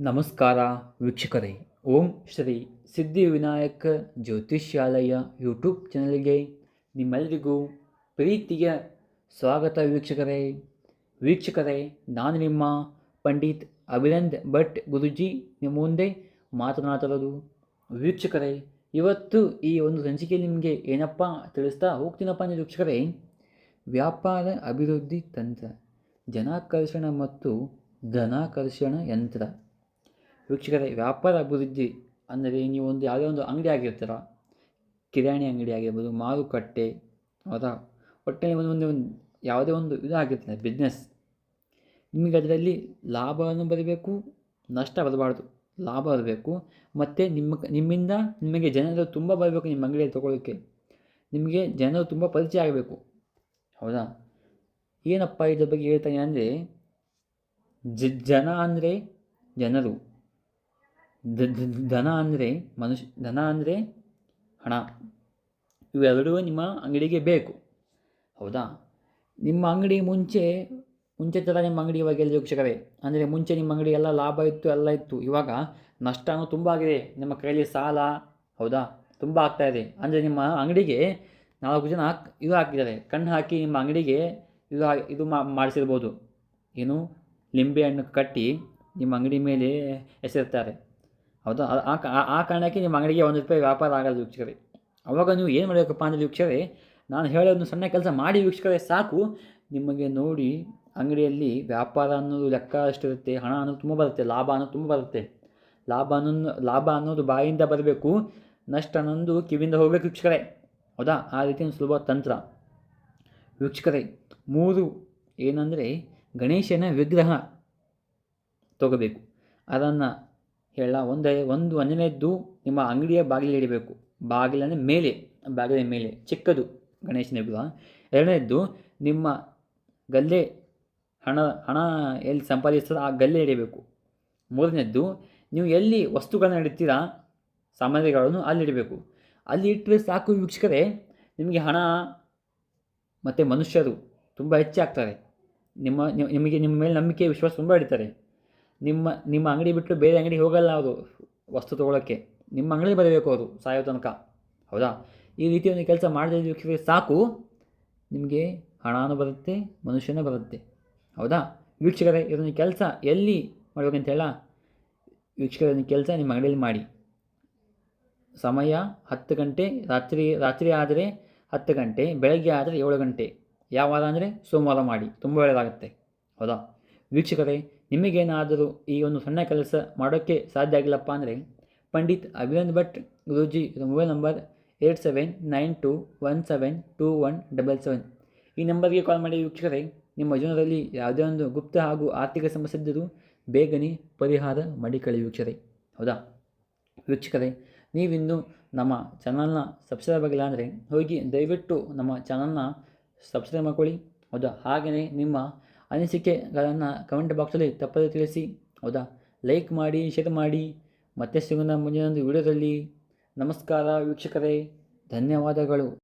ನಮಸ್ಕಾರ ವೀಕ್ಷಕರೇ. ಓಂ ಶ್ರೀ ಸಿದ್ಧಿವಿನಾಯಕ ಜ್ಯೋತಿಷ್ಯಾಲಯ ಯೂಟ್ಯೂಬ್ ಚಾನಲ್ಗೆ ನಿಮ್ಮೆಲ್ಲರಿಗೂ ಪ್ರೀತಿಯ ಸ್ವಾಗತ ವೀಕ್ಷಕರೇ. ವೀಕ್ಷಕರೇ, ನಾನು ನಿಮ್ಮ ಪಂಡಿತ್ ಅಭಿನಂದ್ ಭಟ್ ಗುರುಜಿ ನಿಮ್ಮ ಮುಂದೆ ಮಾತನಾಡ್ತಿರೋದು ವೀಕ್ಷಕರೇ, ಇವತ್ತು ಈ ಒಂದು ಸಂಚಿಕೆ ನಿಮಗೆ ಏನಪ್ಪ ತಿಳಿಸ್ತಾ ಹೋಗ್ತೀನಪ್ಪ ಅಂದರೆ ವೀಕ್ಷಕರೇ, ವ್ಯಾಪಾರ ಅಭಿವೃದ್ಧಿ ತಂತ್ರ, ಜನಾಕರ್ಷಣ ಮತ್ತು ಧನಾಕರ್ಷಣ ಯಂತ್ರ. ವೀಕ್ಷಕರೇ, ವ್ಯಾಪಾರ ಅಭಿವೃದ್ಧಿ ಅಂದರೆ ನೀವು ಒಂದು ಯಾವುದೇ ಒಂದು ಅಂಗಡಿ ಆಗಿರ್ತೀರ, ಕಿರಾಣಿ ಅಂಗಡಿ ಆಗಿರ್ಬೋದು, ಮಾರುಕಟ್ಟೆ, ಹೌದಾ? ಒಟ್ಟಿನಲ್ಲಿ ಒಂದು ಒಂದು ಯಾವುದೇ ಒಂದು ಇದು ಆಗಿರ್ತದೆ ಬಿಸ್ನೆಸ್ ನಿಮಗೆ ಅದರಲ್ಲಿ ಲಾಭವನ್ನು ಬರಬೇಕು, ನಷ್ಟ ಬರಬಾರ್ದು. ಲಾಭ ಬರಬೇಕು. ಮತ್ತು ನಿಮ್ಮ ನಿಮ್ಮಿಂದ ನಿಮಗೆ ಜನರು ತುಂಬ ಬರಬೇಕು ನಿಮ್ಮ ಅಂಗಡಿಯಲ್ಲಿ ತೊಗೊಳೋಕ್ಕೆ ನಿಮಗೆ ಜನರು ತುಂಬ ಪರಿಚಯ ಆಗಬೇಕು. ಹೌದಾ? ಏನಪ್ಪ ಇದ್ರ ಬಗ್ಗೆ ಹೇಳ್ತಾನೆ ಅಂದರೆ ಜನ ಅಂದರೆ ಜನರು. ದ- ದ- ಧನ ಅಂದರೆ ಮನುಷ್ಯ ದನ ಅಂದರೆ ಹಣ. ಇವೆರಡೂ ನಿಮ್ಮ ಅಂಗಡಿಗೆ ಬೇಕು. ಹೌದಾ? ನಿಮ್ಮ ಅಂಗಡಿ ಮುಂಚೆ ಮುಂಚೆ ಥರ ನಿಮ್ಮ ಅಂಗಡಿ ಇವಾಗ ಎಲ್ಲ ವೀಕ್ಷಕರೇ? ಅಂದರೆ ಮುಂಚೆ ನಿಮ್ಮ ಅಂಗಡಿ ಎಲ್ಲ ಲಾಭ ಇತ್ತು, ಎಲ್ಲ ಇತ್ತು. ಇವಾಗ ನಷ್ಟನೂ ತುಂಬ ಆಗಿದೆ. ನಿಮ್ಮ ಕೈಯಲ್ಲಿ ಸಾಲ, ಹೌದಾ? ತುಂಬ ಇದೆ. ಅಂದರೆ ನಿಮ್ಮ ಅಂಗಡಿಗೆ ನಾಲ್ಕು ಜನ ಇದು ಹಾಕಿದ್ದಾರೆ. ಕಣ್ಣು ಹಾಕಿ ನಿಮ್ಮ ಅಂಗಡಿಗೆ ಇದು ಇದು ಮಾಡಿಸಿರ್ಬೋದು. ಏನು? ಲಿಂಬೆ ಹಣ್ಣು ಕಟ್ಟಿ ನಿಮ್ಮ ಅಂಗಡಿ ಮೇಲೆ ಎಸೆರ್ತಾರೆ ಹೌದಾ, ಆ- ಕಾರಣಕ್ಕೆ ನಿಮ್ಮ ಅಂಗಡಿಗೆ ಒಂದು ರೂಪಾಯಿ ವ್ಯಾಪಾರ ಆಗಲ್ಲ ವೀಕ್ಷಕರೇ. ಅವಾಗ ನೀವು ಏನು ಮಾಡಬೇಕಪ್ಪ ಅಂದರೆ ವೀಕ್ಷಕರೇ? ನಾನು ಹೇಳೋದು ಸಣ್ಣ ಕೆಲಸ ಮಾಡಿ ವೀಕ್ಷಕರೇ, ಸಾಕು. ನಿಮಗೆ ನೋಡಿ, ಅಂಗಡಿಯಲ್ಲಿ ವ್ಯಾಪಾರ ಅನ್ನೋದು ಲೆಕ್ಕ ಅಷ್ಟಿರುತ್ತೆ ಹಣ ಅನ್ನೋದು ತುಂಬ ಬರುತ್ತೆ, ಲಾಭ ಅನ್ನೋದು ತುಂಬ ಬರುತ್ತೆ. ಲಾಭ ಅನ್ನೋ ಲಾಭ ಅನ್ನೋದು ಬಾಯಿಂದ ಬರಬೇಕು, ನಷ್ಟ ಅನ್ನೋದು ಕಿವಿಯಿಂದ ಹೋಗಬೇಕು ವೀಕ್ಷಕರೇ. ಹೌದಾ? ಆ ರೀತಿ ಸುಲಭ ತಂತ್ರ. ವೀಕ್ಷಕರೇ, ಮೂರು ಏನಂದರೆ ಗಣೇಶನ ವಿಗ್ರಹ ತಗೋಬೇಕು. ಅದನ್ನು ಹೇಳ, ಒಂದೇ, ಒಂದು ಒಂದನೇದ್ದು ನಿಮ್ಮ ಅಂಗಡಿಯ ಬಾಗಿಲು ಹಿಡಿಬೇಕು. ಮೇಲೆ ಬಾಗಿಲ ಮೇಲೆ, ಚಿಕ್ಕದು ಗಣೇಶನ ವಿಗ್ರಹ ಎರಡನೇದ್ದು, ನಿಮ್ಮ ಗಲ್ಲೆ ಹಣ ಹಣ ಎಲ್ಲಿ ಸಂಪಾದಿಸ್ತದೋ ಆ ಗಲ್ಲೆ ಹಿಡಿಬೇಕು. ಮೂರನೇದ್ದು, ನೀವು ಎಲ್ಲಿ ವಸ್ತುಗಳನ್ನ ಇಡ್ತೀರಾ, ಸಾಮಗ್ರಿಗಳನ್ನು ಅಲ್ಲಿ ಇಡಬೇಕು. ಅಲ್ಲಿ ಇಟ್ಟರೆ ಸಾಕು ವೀಕ್ಷಕರೇ, ನಿಮಗೆ ಹಣ ಮತ್ತು ಮನುಷ್ಯರು ತುಂಬ ಹೆಚ್ಚಾಗ್ತಾರೆ. ನಿಮ್ಮ, ನಿಮಗೆ, ನಿಮ್ಮ ಮೇಲೆ ನಂಬಿಕೆ, ವಿಶ್ವಾಸ ತುಂಬ ಇಡ್ತಾರೆ. ನಿಮ್ಮ ನಿಮ್ಮ ಅಂಗಡಿ ಬಿಟ್ಟು ಬೇರೆ ಅಂಗಡಿ ಹೋಗಲ್ಲ ಅವರು ವಸ್ತು ತೊಗೊಳಕ್ಕೆ. ನಿಮ್ಮ ಅಂಗಡಿ ಬರಬೇಕು ಅವರು ಸಾಯೋ ತನಕ. ಹೌದಾ? ಈ ರೀತಿ ಒಂದು ಕೆಲಸ ಮಾಡದೇ ಸಾಕು. ನಿಮಗೆ ಹಣನೂ ಬರುತ್ತೆ, ಮನುಷ್ಯನೇ ಬರುತ್ತೆ. ಹೌದಾ? ವೀಕ್ಷಕರೇ, ಇದೊಂದು ಕೆಲಸ ಎಲ್ಲಿ ಮಾಡಬೇಕಂತ ಹೇಳ? ವೀಕ್ಷಕರ ಕೆಲಸ ನಿಮ್ಮ ಅಂಗಡಿಯಲ್ಲಿ ಮಾಡಿ. ಸಮಯ ಹತ್ತು ಗಂಟೆ, ರಾತ್ರಿ ರಾತ್ರಿ ಆದರೆ ಹತ್ತು ಗಂಟೆ, ಬೆಳಗ್ಗೆ ಆದರೆ ಏಳು ಗಂಟೆ. ಯಾವಾಗ ಅಂದರೆ ಸೋಮವಾರ ಮಾಡಿ. ತುಂಬ ಒಳ್ಳೆಯದಾಗುತ್ತೆ. ಹೌದಾ? ವೀಕ್ಷಕರೇ ನಿಮಗೇನಾದರೂ ಈ ಒಂದು ಸಣ್ಣ ಕೆಲಸ ಮಾಡೋಕ್ಕೆ ಸಾಧ್ಯ ಆಗಿಲ್ಲಪ್ಪ ಅಂದರೆ Pandit Abhinand Bhat Guruji mobile number eight seven nine two one seven two one double seven. ಈ ನಂಬರ್ಗೆ ಕಾಲ್ ಮಾಡಿ ವೀಕ್ಷಕರೇ, ನಿಮ್ಮ ಜೀವನದಲ್ಲಿ ಯಾವುದೇ ಒಂದು ಗುಪ್ತ ಹಾಗೂ ಆರ್ಥಿಕ ಸಮಸ್ಯೆ ಇದ್ದರೂ ಬೇಗನೆ ಪರಿಹಾರ ಮಾಡಿಕೊಳ್ಳಿ ವೀಕ್ಷಕರೇ. ಹೌದಾ? ವೀಕ್ಷಕರೇ, ನೀವಿನ್ನೂ ನಮ್ಮ ಚಾನಲ್ನ ಸಬ್ಸ್ಕ್ರೈಬ್ ಆಗಿಲ್ಲ ಅಂದರೆ ಹೋಗಿ ದಯವಿಟ್ಟು ನಮ್ಮ ಚಾನಲ್ನ ಸಬ್ಸ್ಕ್ರೈಬ್ ಮಾಡ್ಕೊಳ್ಳಿ. ಹೌದಾ? ಹಾಗೆಯೇ ನಿಮ್ಮ ಅನಿಸಿಕೆಗಳನ್ನು ಕಮೆಂಟ್ ಬಾಕ್ಸಲ್ಲಿ ತಪ್ಪದೇ ತಿಳಿಸಿ. ಹೌದಾ? ಲೈಕ್ ಮಾಡಿ ಶೇರ್ ಮಾಡಿ. ಮತ್ತೆ ಸಿಗೋಣ ಮುಂದಿನ ಒಂದು ವಿಡಿಯೋದಲ್ಲಿ ನಮಸ್ಕಾರ ವೀಕ್ಷಕರೇ. ಧನ್ಯವಾದಗಳು.